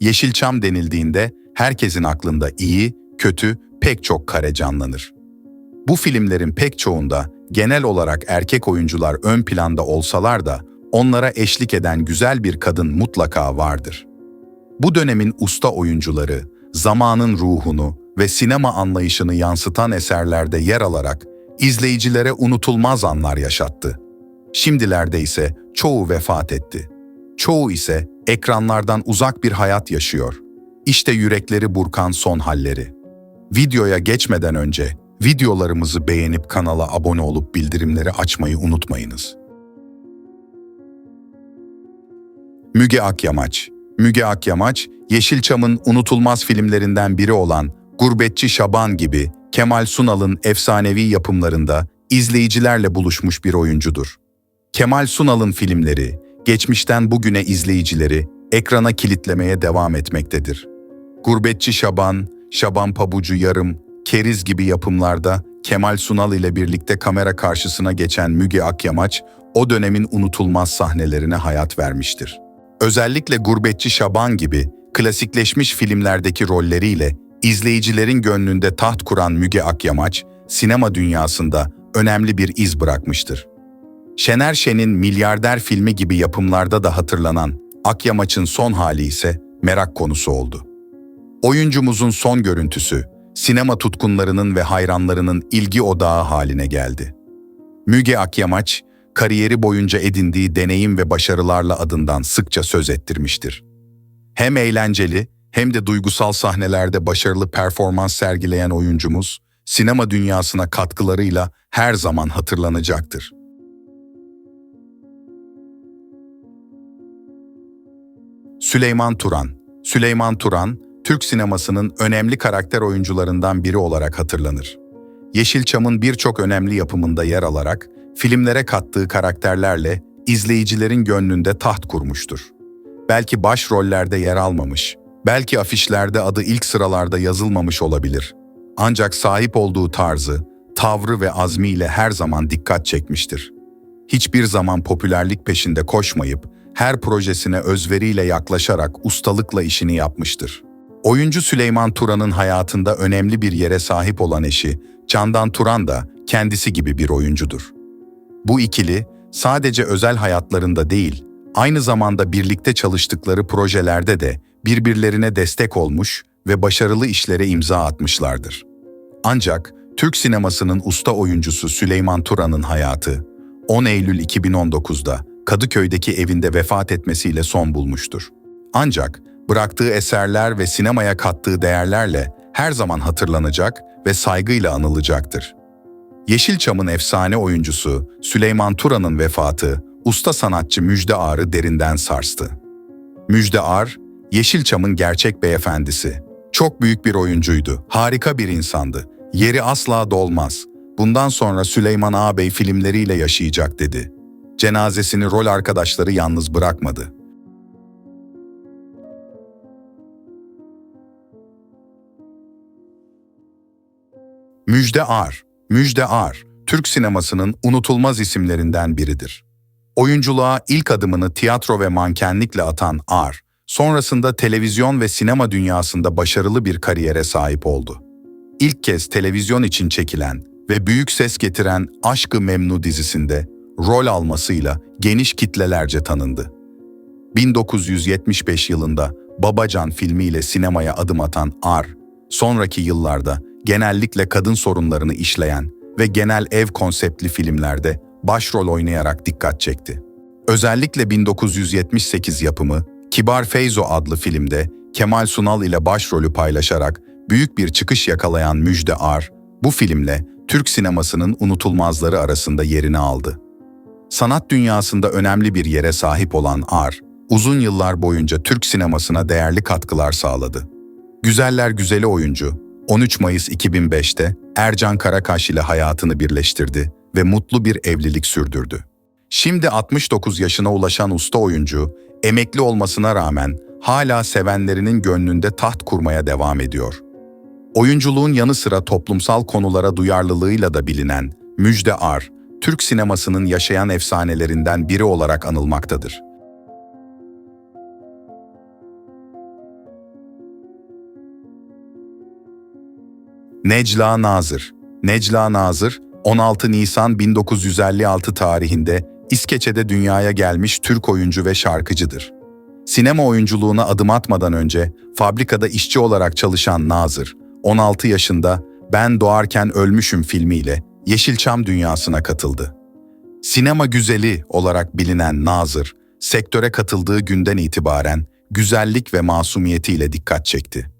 Yeşilçam denildiğinde herkesin aklında iyi, kötü, pek çok kare canlanır. Bu filmlerin pek çoğunda genel olarak erkek oyuncular ön planda olsalar da onlara eşlik eden güzel bir kadın mutlaka vardır. Bu dönemin usta oyuncuları, zamanın ruhunu ve sinema anlayışını yansıtan eserlerde yer alarak izleyicilere unutulmaz anlar yaşattı. Şimdilerde ise çoğu vefat etti. Çoğu ise ekranlardan uzak bir hayat yaşıyor. İşte yürekleri burkan son halleri. Videoya geçmeden önce videolarımızı beğenip kanala abone olup bildirimleri açmayı unutmayınız. Müge Akyamaç Müge Akyamaç, Yeşilçam'ın unutulmaz filmlerinden biri olan Gurbetçi Şaban gibi Kemal Sunal'ın efsanevi yapımlarında izleyicilerle buluşmuş bir oyuncudur. Kemal Sunal'ın filmleri, geçmişten bugüne izleyicileri ekrana kilitlemeye devam etmektedir. Gurbetçi Şaban, Şaban Pabucu Yarım, Keriz gibi yapımlarda Kemal Sunal ile birlikte kamera karşısına geçen Müge Akyamaç, o dönemin unutulmaz sahnelerine hayat vermiştir. Özellikle Gurbetçi Şaban gibi klasikleşmiş filmlerdeki rolleriyle izleyicilerin gönlünde taht kuran Müge Akyamaç, sinema dünyasında önemli bir iz bırakmıştır. Şener Şen'in Milyarder filmi gibi yapımlarda da hatırlanan Akyamaç'ın son hali ise merak konusu oldu. Oyuncumuzun son görüntüsü, sinema tutkunlarının ve hayranlarının ilgi odağı haline geldi. Müge Akyamaç, kariyeri boyunca edindiği deneyim ve başarılarla adından sıkça söz ettirmiştir. Hem eğlenceli hem de duygusal sahnelerde başarılı performans sergileyen oyuncumuz, sinema dünyasına katkılarıyla her zaman hatırlanacaktır. Süleyman Turan Süleyman Turan, Türk sinemasının önemli karakter oyuncularından biri olarak hatırlanır. Yeşilçam'ın birçok önemli yapımında yer alarak, filmlere kattığı karakterlerle izleyicilerin gönlünde taht kurmuştur. Belki başrollerde yer almamış, belki afişlerde adı ilk sıralarda yazılmamış olabilir. Ancak sahip olduğu tarzı, tavrı ve azmiyle her zaman dikkat çekmiştir. Hiçbir zaman popülerlik peşinde koşmayıp, her projesine özveriyle yaklaşarak ustalıkla işini yapmıştır. Oyuncu Süleyman Turan'ın hayatında önemli bir yere sahip olan eşi, Candan Turan da kendisi gibi bir oyuncudur. Bu ikili sadece özel hayatlarında değil, aynı zamanda birlikte çalıştıkları projelerde de birbirlerine destek olmuş ve başarılı işlere imza atmışlardır. Ancak Türk sinemasının usta oyuncusu Süleyman Turan'ın hayatı 10 Eylül 2019'da Kadıköy'deki evinde vefat etmesiyle son bulmuştur. Ancak bıraktığı eserler ve sinemaya kattığı değerlerle her zaman hatırlanacak ve saygıyla anılacaktır. Yeşilçam'ın efsane oyuncusu Süleyman Turan'ın vefatı usta sanatçı Müjde Ar'ı derinden sarstı. Müjde Ar, Yeşilçam'ın gerçek beyefendisi. Çok büyük bir oyuncuydu, harika bir insandı. Yeri asla dolmaz. Bundan sonra Süleyman Ağabey filmleriyle yaşayacak dedi. Cenazesini rol arkadaşları yalnız bırakmadı. Müjde Ar, Müjde Ar, Türk sinemasının unutulmaz isimlerinden biridir. Oyunculuğa ilk adımını tiyatro ve mankenlikle atan Ar, sonrasında televizyon ve sinema dünyasında başarılı bir kariyere sahip oldu. İlk kez televizyon için çekilen ve büyük ses getiren Aşkı Memnu dizisinde rol almasıyla geniş kitlelerce tanındı. 1975 yılında Babacan filmiyle sinemaya adım atan Ar, sonraki yıllarda genellikle kadın sorunlarını işleyen ve genel ev konseptli filmlerde başrol oynayarak dikkat çekti. Özellikle 1978 yapımı Kibar Feyzo adlı filmde Kemal Sunal ile başrolü paylaşarak büyük bir çıkış yakalayan Müjde Ar, bu filmle Türk sinemasının unutulmazları arasında yerini aldı. Sanat dünyasında önemli bir yere sahip olan Ar, uzun yıllar boyunca Türk sinemasına değerli katkılar sağladı. Güzeller güzeli oyuncu, 13 Mayıs 2005'te Ercan Karakaş ile hayatını birleştirdi ve mutlu bir evlilik sürdürdü. Şimdi 69 yaşına ulaşan usta oyuncu, emekli olmasına rağmen hala sevenlerinin gönlünde taht kurmaya devam ediyor. Oyunculuğun yanı sıra toplumsal konulara duyarlılığıyla da bilinen Müjde Ar, Türk sinemasının yaşayan efsanelerinden biri olarak anılmaktadır. Necla Nazır Necla Nazır, 16 Nisan 1956 tarihinde İskeçe'de dünyaya gelmiş Türk oyuncu ve şarkıcıdır. Sinema oyunculuğuna adım atmadan önce fabrikada işçi olarak çalışan Nazır, 16 yaşında Ben Doğarken Ölmüşüm filmiyle Yeşilçam dünyasına katıldı. Sinema güzeli olarak bilinen Nazır, sektöre katıldığı günden itibaren güzellik ve masumiyetiyle dikkat çekti.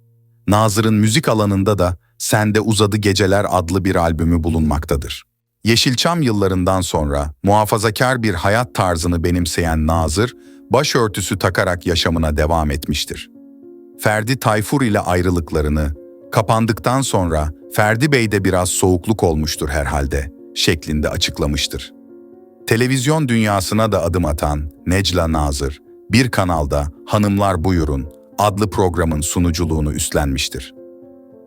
Nazır'ın müzik alanında da Sende Uzadı Geceler adlı bir albümü bulunmaktadır. Yeşilçam yıllarından sonra muhafazakar bir hayat tarzını benimseyen Nazır, başörtüsü takarak yaşamına devam etmiştir. Ferdi Tayfur ile ayrılıklarını, kapandıktan sonra Ferdi Bey'de biraz soğukluk olmuştur herhalde, şeklinde açıklamıştır. Televizyon dünyasına da adım atan Necla Nazır, bir kanalda Hanımlar Buyurun adlı programın sunuculuğunu üstlenmiştir.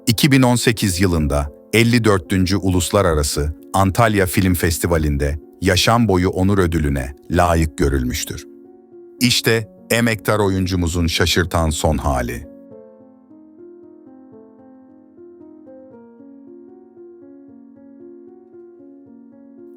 2018 yılında 54. Uluslararası Antalya Film Festivali'nde Yaşam Boyu Onur Ödülü'ne layık görülmüştür. İşte emektar oyuncumuzun şaşırtan son hali.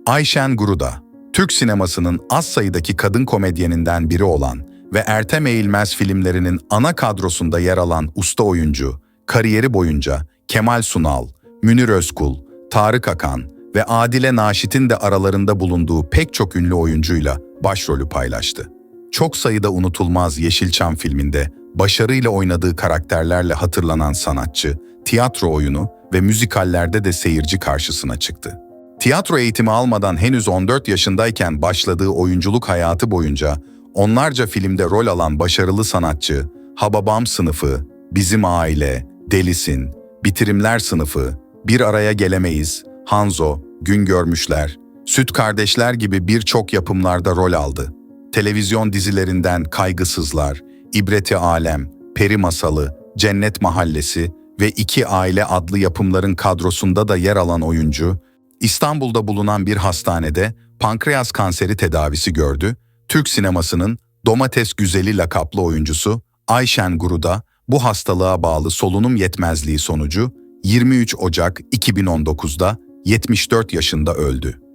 Ayşen Guruda, Türk sinemasının az sayıdaki kadın komedyeninden biri olan ve Ertem Eğilmez filmlerinin ana kadrosunda yer alan usta oyuncu, kariyeri boyunca Kemal Sunal, Münir Özkul, Tarık Akan ve Adile Naşit'in de aralarında bulunduğu pek çok ünlü oyuncuyla başrolü paylaştı. Çok sayıda unutulmaz Yeşilçam filminde başarıyla oynadığı karakterlerle hatırlanan sanatçı, tiyatro oyunu ve müzikallerde de seyirci karşısına çıktı. Tiyatro eğitimi almadan henüz 14 yaşındayken başladığı oyunculuk hayatı boyunca onlarca filmde rol alan başarılı sanatçı, Hababam sınıfı, Bizim Aile, Delisin, Bitirimler sınıfı, Bir Araya Gelemeyiz, Hanzo, Gün Görmüşler, Süt Kardeşler gibi birçok yapımlarda rol aldı. Televizyon dizilerinden Kaygısızlar, İbreti Alem, Peri Masalı, Cennet Mahallesi ve İki Aile adlı yapımların kadrosunda da yer alan oyuncu, İstanbul'da bulunan bir hastanede pankreas kanseri tedavisi gördü. Türk sinemasının Domates Güzeli lakaplı oyuncusu Ayşen Guruda bu hastalığa bağlı solunum yetmezliği sonucu 23 Ocak 2019'da 74 yaşında öldü.